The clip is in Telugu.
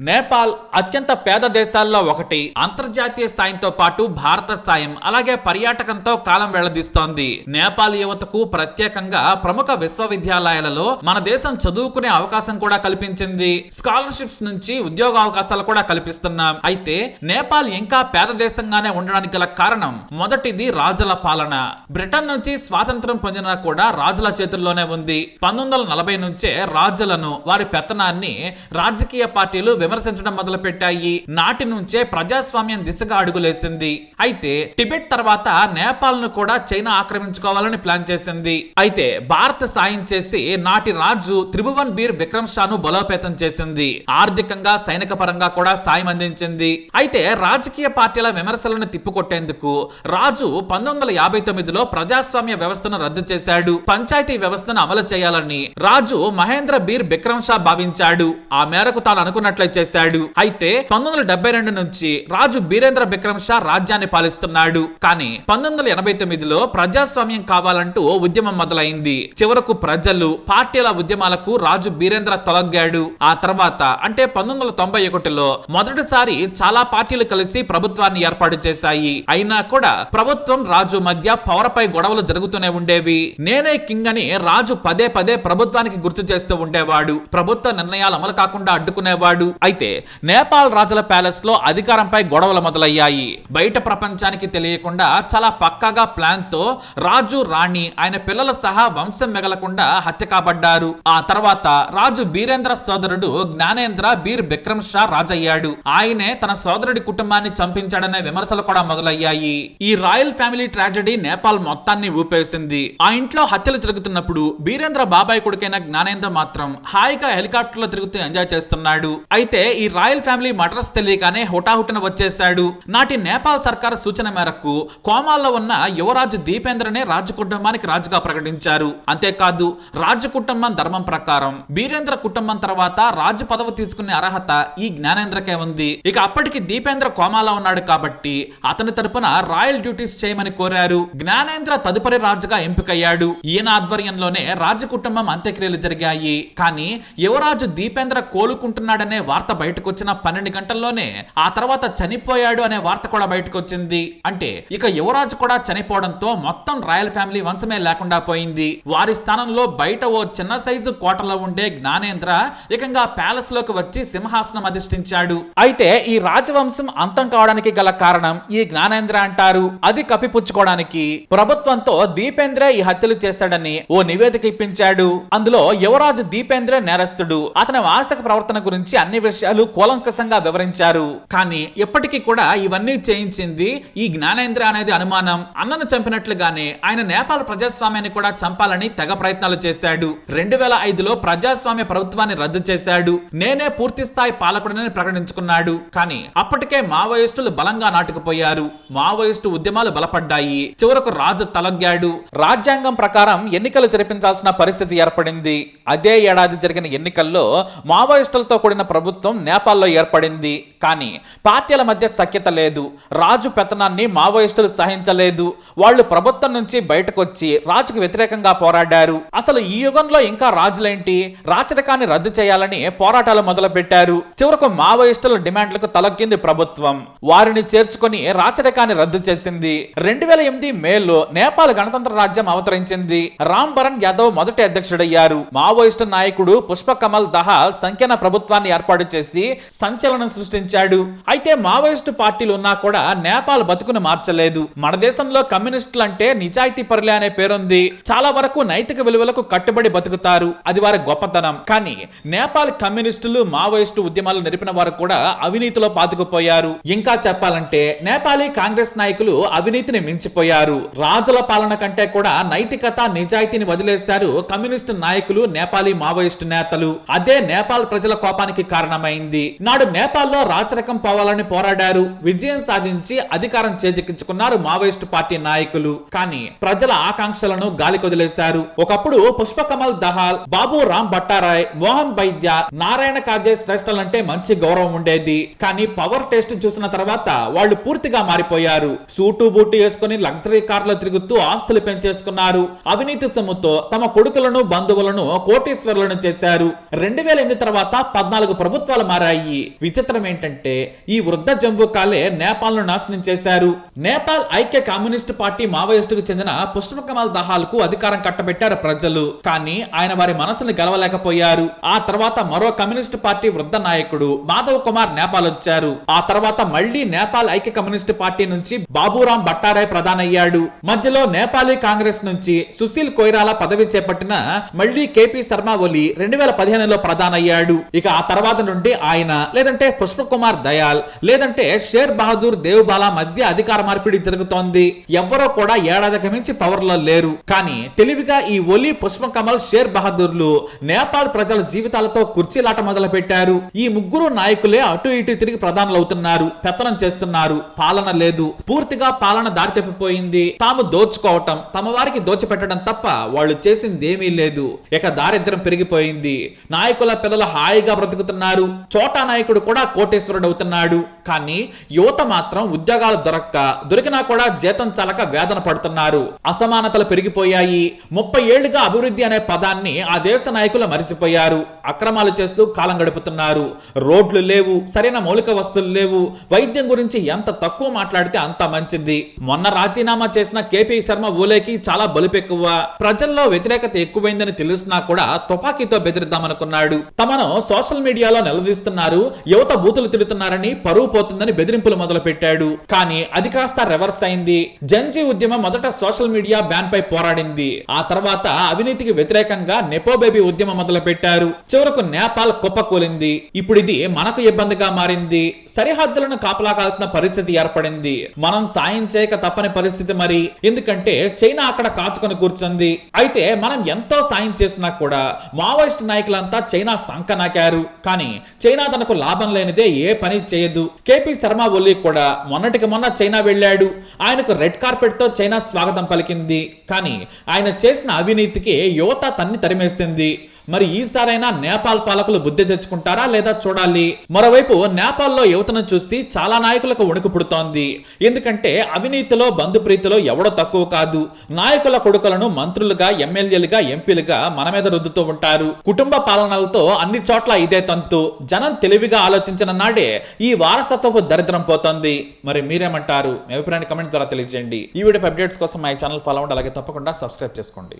నేపాల్ అత్యంత పేద దేశాల్లో ఒకటి. అంతర్జాతీయ సాయంతో పాటు భారత సాయం అలాగే పర్యాటకంతో కాలం వెళ్ళదీస్తోంది. నేపాల్ యువతకు ప్రత్యేకంగా ప్రముఖ విశ్వవిద్యాలయాలలో మన దేశం చదువుకునే అవకాశం కూడా కల్పించింది. స్కాలర్షిప్స్ నుంచి ఉద్యోగ అవకాశాలు కూడా కల్పిస్తున్నాం. అయితే నేపాల్ ఇంకా పేద దేశంగానే ఉండడానికి గల కారణం మొదటిది రాజుల పాలన. బ్రిటన్ నుంచి స్వాతంత్రం పొందినా కూడా రాజుల చేతుల్లోనే ఉంది. పంతొమ్మిది వందల నలభై నుంచే రాజులను వారి పెత్తనాన్ని రాజకీయ పార్టీలు విమర్శించడం మొదలుపెట్టాయి. నాటి నుంచే ప్రజాస్వామ్యం దిశగా అడుగులేసింది అయితే టిబెట్ తర్వాత నేపాల్ను కూడా చైనా ఆక్రమించుకోవాలని ప్లాన్ చేసింది. అయితే భారత్ సాయం చేసి నాటి రాజు త్రిభువన్ బీర్ విక్రమ్ షాను బలోపేతం చేసింది. ఆర్థికంగా సైనిక పరంగా కూడా సాయం అందించింది. అయితే రాజకీయ పార్టీల విమర్శలను తిప్పికొట్టేందుకు రాజు పంతొమ్మిది వందల యాభై తొమ్మిదిలో ప్రజాస్వామ్య వ్యవస్థను రద్దు చేశాడు. పంచాయతీ వ్యవస్థను అమలు చేయాలని రాజు మహేంద్ర బీర్ బిక్రమ్ షా భావించాడు. ఆ మేరకు తాను అనుకున్నట్లయితే చేశాడు. అయితే పంతొమ్మిది వందల రెండు నుంచి రాజు బీరేంద్ర బిక్రమ్ షా రాజ్యాన్ని పాలిస్తున్నాడు. కానీ పంతొమ్మిది వందల ఎనభై తొమ్మిదిలో ప్రజాస్వామ్యం కావాలంటూ ఉద్యమం మొదలైంది. చివరకు ప్రజలు పార్టీల ఉద్యమాలకు రాజు బీరేంద్ర తొలగాడు. ఆ తర్వాత అంటే పంతొమ్మిది వందల తొంభై ఒకటిలో మొదటిసారి చాలా పార్టీలు కలిసి ప్రభుత్వాన్ని ఏర్పాటు చేశాయి. అయినా కూడా ప్రభుత్వం రాజు మధ్య పవర్ పై గొడవలు జరుగుతూనే ఉండేవి. నేనే కింగ్ అని రాజు పదే పదే ప్రభుత్వానికి గుర్తు చేస్తూ ఉండేవాడు. ప్రభుత్వ నిర్ణయాలు అమలు కాకుండా అడ్డుకునేవాడు. అయితే నేపాల్ రాజుల ప్యాలెస్లో అధికారంపై గొడవలు మొదలయ్యాయి. బయట ప్రపంచానికి తెలియకుండా చాలా పక్కాగా ప్లాన్తో రాజు రాణి ఆయన పిల్లల సహా వంశం మిగలకుండా హత్య కాబడ్డారు. ఆ తర్వాత రాజు బీరేంద్ర సోదరుడు జ్ఞానేంద్ర బీర్ బిక్రమ్ షా రాజయ్యాడు. ఆయనే తన సోదరుడి కుటుంబాన్ని చంపించాడనే విమర్శలు కూడా మొదలయ్యాయి. ఈ రాయల్ ఫ్యామిలీ ట్రాజడీ నేపాల్ మొత్తాన్ని ఊపేసింది. ఆ ఇంట్లో హత్యలు జరుగుతున్నప్పుడు బీరేంద్ర బాబాయ్ కొడుకైన జ్ఞానేంద్ర మాత్రం హాయిగా హెలికాప్టర్లో తిరుగుతూ ఎంజాయ్ చేస్తున్నాడు. అయితే ఈ రాయల్ ఫ్యామిలీ మటర్స్ తెలియగానే హుటాహుటిన వచ్చేశాడు. నాటి నేపాల్ సర్కార్ సూచన మేరకు కోమాల్లో ఉన్న యువరాజు దీపేంద్రనే రాజు కుటుంబానికి రాజుగా ప్రకటించారు. అంతేకాదు రాజు కుటుంబం ధర్మం ప్రకారం బీరేంద్ర కుటుంబం తర్వాత రాజు పదవి తీసుకునే అర్హత ఈ జ్ఞానేంద్రకే ఉంది. ఇక అప్పటికి దీపేంద్ర కోమాలో ఉన్నాడు కాబట్టి అతని తరపున రాయల్ డ్యూటీస్ చేయమని కోరారు. జ్ఞానేంద్ర తదుపరి రాజుగా ఎంపికయ్యాడు. ఈయన ఆధ్వర్యంలోనే రాజు కుటుంబం అంత్యక్రియలు జరిగాయి. కానీ యువరాజు దీపేంద్ర కోలుకుంటున్నాడనే వార్త బయటకు వచ్చిన పన్నెండు గంటల్లోనే ఆ తర్వాత చనిపోయాడు అనే వార్త కూడా బయటకు వచ్చింది అంటే ఇక యువరాజు కూడా చనిపోవడంతో మొత్తం రాయల్ ఫ్యామిలీ వంశమే లేకుండా పోయింది. వారి స్థానంలో బయట ఓ చిన్న సైజు కోటలో ఉండే జ్ఞానేంద్ర ఏకంగా ప్యాలెస్లోకి వచ్చి సింహాసనం అధిష్ఠించాడు. అయితే ఈ రాజవంశం అంతం కావడానికి గల కారణం ఈ జ్ఞానేంద్ర అంటారు. అది కప్పిపుచ్చుకోవడానికి. ప్రభుత్వంతో దీపేంద్ర ఈ హత్యలు చేశాడని ఓ నివేదిక ఇప్పించాడు. అందులో యువరాజు దీపేంద్ర నేరస్తుడు. అతని వారసక ప్రవర్తన గురించి అన్ని విషయాలు కూలంకషంగా వివరించారు. కానీ ఇప్పటికీ కూడా ఇవన్నీ చేయించింది ఈ జ్ఞానేంద్ర అనేది అనుమానం. అన్నను చంపినట్లుగానే ఆయన నేపాల్ ప్రజాస్వామ్యాన్ని కూడా చంపాలని తెగ ప్రయత్నాలు చేశాడు. రెండు వేల ఐదులో ప్రజాస్వామ్య ప్రభుత్వాన్ని రద్దు చేశాడు. నేనే పూర్తి స్థాయి పాలకుడని ప్రకటించుకున్నాడు. కానీ అప్పటికే మావోయిస్టులు బలంగా నాటుకుపోయారు. మావోయిస్టు ఉద్యమాలు బలపడ్డాయి. చివరకు రాజు తలగ్గాడు. రాజ్యాంగం ప్రకారం ఎన్నికలు జరిపించాల్సిన పరిస్థితి ఏర్పడింది. అదే ఏడాది జరిగిన ఎన్నికల్లో మావోయిస్టులతో కూడిన ప్రభుత్వం నేపాల్లో ఏర్పడింది. కానీ పార్టీల మధ్య సఖ్యత లేదు. రాజు పెత్తనాన్ని మావోయిస్టులు సహించలేదు. వాళ్ళు ప్రభుత్వం నుంచి బయటకు వచ్చి రాజుకు వ్యతిరేకంగా పోరాడారు. అసలు ఈ యుగంలో ఇంకా రాజులేంటి? రాచరికాన్ని రద్దు చేయాలని పోరాటాలు మొదలు పెట్టారు చివరకు మావోయిస్టుల డిమాండ్లకు తలక్కింది ప్రభుత్వం. వారిని చేర్చుకొని రాచరికాన్ని రద్దు చేసింది. రెండు వేల ఎనిమిది మేలో నేపాల్ గణతంత్ర రాజ్యం అవతరించింది. రామ్ భరణ్ యాదవ్ మొదటి అధ్యక్షుడయ్యారు. మావోయిస్టు నాయకుడు పుష్ప కమల్ దహాల్ సంఖ్యన ప్రభుత్వాన్ని ఏర్పాటు చేసి సంచలనం సృష్టించాడు. అయితే మావోయిస్టు పార్టీలు ఉన్నా కూడా నేపాల్ బతుకును మార్చలేదు. మన దేశంలో కమ్యూనిస్టులు అంటే నిజాయితీ పరులే అనే పేరుంది. చాలా వరకు నైతిక విలువలకు కట్టుబడి బతుకుతారు. అది వారి గొప్పతనం. కానీ నేపాల్ కమ్యూనిస్టులు మావోయిస్టు ఉద్యమాలు నడిపిన వారు కూడా అవినీతిలో పాతుకుపోయారు. ఇంకా చెప్పాలంటే నేపాలీ కాంగ్రెస్ నాయకులు అవినీతిని మించిపోయారు. రాజుల పాలన కంటే కూడా నైతికత నిజాయితీని వదిలేశారు కమ్యూనిస్టు నాయకులు నేపాలీ మావోయిస్టు నేతలు. అదే నేపాల్ ప్రజల కోపానికి కారణమైంది నాడు నేపాల్లో రాచరికం పోవాలని పోరాడారు. విజయం సాధించి అధికారం చేజిక్కించుకున్నారు మావోయిస్టు పార్టీ నాయకులు. కానీ ప్రజల ఆకాంక్షలను గాలికొదిలేశారు ఒకప్పుడు పుష్పకమల్ దహాల్ బాబు రామ్ భట్టారాయ్ మోహన్ వైద్య నారాయణ కాజే శ్రేష్టలంటే మంచి గౌరవం ఉండేది. కానీ పవర్ టెస్ట్ చూసిన తర్వాత వాళ్ళు పూర్తిగా మారిపోయారు. సూటు బూటు వేసుకుని లగ్జరీ కార్లో తిరుగుతూ ఆస్తులు పెంచేసుకున్నారు. అవినీతి సొమ్ముతో తమ కొడుకులను బంధువులను కోటీశ్వరులను చేశారు. రెండు వేల ఎనిమిది తర్వాత పద్నాలుగు ప్రభుత్వ ప్రభుత్వాలు మారాయి. విచిత్రం ఏంటంటే ఈ వృద్ధ జంబుకాలే నేపాల్ను నాశనం చేశారు. నేపాల్ ఐక్య కమ్యూనిస్ట్ పార్టీ మావోయిస్టుకు చెందిన పుష్పకమల్ దహాల్కు అధికారం కట్టబెట్టారు ప్రజలు. కానీ ఆయన వారి మనసును గెలవలేకపోయారు. ఆ తర్వాత మరో కమ్యూనిస్ట్ పార్టీ వృద్ధ నాయకుడు మాధవ్ కుమార్ నేపాల్ వచ్చారు. ఆ తర్వాత మళ్ళీ నేపాల్ ఐక్య కమ్యూనిస్ట్ పార్టీ నుంచి బాబురాం భట్టారాయ్ ప్రధానయ్యాడు. మధ్యలో నేపాలీ కాంగ్రెస్ నుంచి సుశీల్ కొయిరాలా పదవి చేపట్టిన మళ్ళీ కేపీ శర్మ ఒలి రెండు వేల పదిహేనులో ప్రధానయ్యాడు. ఇక ఆ తర్వాత నుండి ఆయన లేదంటే పుష్పకుమార్ దయాల్ లేదంటే షేర్ బహదూర్ దేవ్బాలా మధ్య అధికార మార్పిడి జరుగుతోంది. ఎవ్వరూ కూడా ఏడాదికి మించి పవర్లో లేరు. కానీ తెలివిగా ఈ ఒలి పుష్పకమల్ షేర్ బహదూర్లు నేపాల్ ప్రజల జీవితాలతో కుర్చీలాట మొదలు పెట్టారు ఈ ముగ్గురు నాయకులే అటు ఇటు తిరిగి ప్రధానులవుతున్నారు. పెత్తనం చేస్తున్నారు. పాలన లేదు. పూర్తిగా పాలన దారి తప్పిపోయింది తాము దోచుకోవటం తమ వారికి దోచిపెట్టడం తప్ప వాళ్ళు చేసింది ఏమీ లేదు. ఇక దారిద్ర్యం పెరిగిపోయింది. నాయకుల పిల్లలు హాయిగా బ్రతుకుతున్నారు. చోటా నాయకుడు కూడా కోటేశ్వరుడు అవుతున్నాడు. కానీ యువత మాత్రం ఉద్యోగాలు దొరక్క దొరికినా కూడా జీతం చాలక వేదన పడుతున్నారు. అసమానతలు పెరిగిపోయాయి. ముప్పై ఏళ్ళుగా అభివృద్ధి అనే పదాన్ని ఆ దేశ నాయకులు మరిచిపోయారు. అక్రమాలు చేస్తూ కాలం గడుపుతున్నారు. రోడ్లు లేవు సరైన మౌలిక వస్తువులు లేవు. వైద్యం గురించి ఎంత తక్కువ మాట్లాడితే అంత మంచిది. మొన్న రాజీనామా చేసిన కేపీ శర్మ ఊలేకి చాలా బలుపెక్కువ. ప్రజల్లో వ్యతిరేకత ఎక్కువైందని తెలిసినా కూడా తుపాకీతో బెదిరిద్దామనుకున్నాడు. తమను సోషల్ మీడియాలో నిలదీస్తున్నారు యువత బూతులు తిడుతున్నారని పరువు పోతుందని బెదిరింపులు మొదలుపెట్టాడు. కానీ అది కాస్త రివర్స్ అయింది. జంజీ ఉద్యమం మొదట సోషల్ మీడియా బ్యాన్ పై పోరాడింది. ఆ తర్వాత అవినీతికి వ్యతిరేకంగా నెపో బేబీ ఉద్యమం మొదలుపెట్టారు. చివరకు నేపాల్ కుప్పకూలింది ఇప్పుడు ఇది మనకు ఇబ్బందిగా మారింది. సరిహద్దులను కాపలా కాల్సిన పరిస్థితి ఏర్పడింది. మనం సాయం చేయక తప్పని పరిస్థితి మరి. ఎందుకంటే చైనా అక్కడ కాచుకొని కూర్చుంది. అయితే మనం ఎంతో సాయం చేసినా కూడా మావోయిస్ట్ నాయకులంతా చైనా సంక నాకారు. కానీ చైనా తనకు లాభం లేనిదే ఏ పని చేయదు. కేపీ శర్మ ఒల్లి కూడా మొన్నటికి మొన్న చైనా వెళ్ళాడు. ఆయనకు రెడ్ కార్పెట్తో చైనా స్వాగతం పలికింది. కానీ ఆయన చేసిన అవినీతికి యువత తన్ని తరిమేసింది. మరి ఈసారైనా నేపాల్ పాలకులు బుద్ధి తెచ్చుకుంటారా లేదా చూడాలి? మరోవైపు నేపాల్లో యువతను చూసి చాలా నాయకులకు వణుకు పుడుతోంది. ఎందుకంటే అవినీతిలో బంధుప్రీతిలో ఎవడో తక్కువ కాదు. నాయకుల కొడుకులను మంత్రులుగా ఎమ్మెల్యేలుగా ఎంపీలుగా మన మీద రుద్దుతూ ఉంటారు. కుటుంబ పాలనలతో అన్ని చోట్ల ఇదే తంతు. జనం తెలివిగా ఆలోచించిన నాడే ఈ వారసత్వపు దరిద్రం పోతుంది. మరి మీరేమంటారు? అభిప్రాయాన్ని కమెంట్ ద్వారా తెలియజేయండి. ఈ వీడియో అప్డేట్స్ కోసం మా ఛానల్ ఫాలో అవ్వండి. అలాగే తప్పకుండా సబ్స్క్రైబ్ చేసుకోండి.